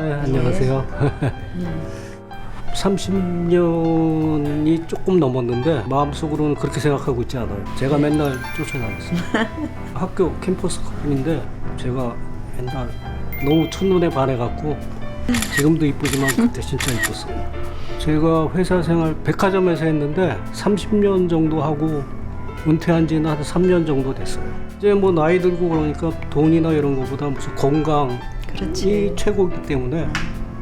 네, 안녕하세요. 30년이 조금 넘었는데 마음속으로는 그렇게 생각하고 있지 않아요. 제가 맨날 쫓아다녔어요. 학교 캠퍼스 커플인데 제가 옛날 너무 첫눈에 반해갖고 지금도 이쁘지만 그때 진짜 이뻤어요. 제가 회사 생활 백화점에서 했는데 30년 정도 하고 은퇴한 지는 한 3년 정도 됐어요. 이제 뭐 나이 들고 그러니까 돈이나 이런 거보다 무슨 건강 그렇지. 이 최고이기 때문에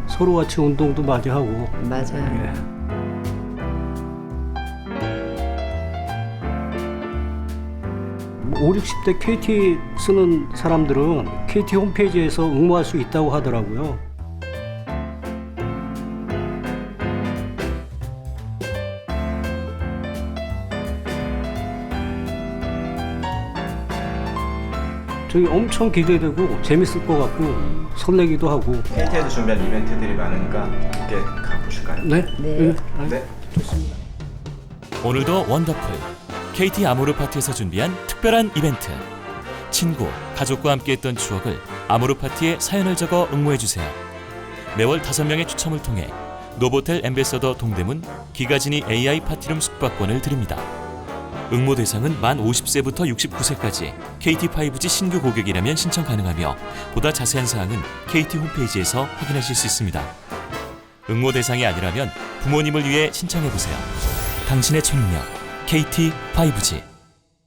서로 같이 운동도 많이 하고 맞아요. 예. 오 60대 KT 쓰는 사람들은 KT 홈페이지에서 응모할 수 있다고 하더라고요. 저기 엄청 기대되고 재밌을 것 같고 설레기도 하고 KT에서 준비한 이벤트들이 많으니까 함께 가보실까요? 네? 네. 아, 네. 좋습니다. 오늘도 원더풀 KT 아모르 파티에서 준비한 특별한 이벤트 친구, 가족과 함께했던 추억을 아모르 파티에 사연을 적어 응모해 주세요. 매월 5명의 추첨을 통해 노보텔 엠베서더 동대문 기가진이 AI 파티룸 숙박권을 드립니다. 응모 대상은 만 50세부터 69세까지 KT5G 신규 고객이라면 신청 가능하며 보다 자세한 사항은 KT 홈페이지에서 확인하실 수 있습니다. 응모 대상이 아니라면 부모님을 위해 신청해 보세요. 당신의 초능력 KT5G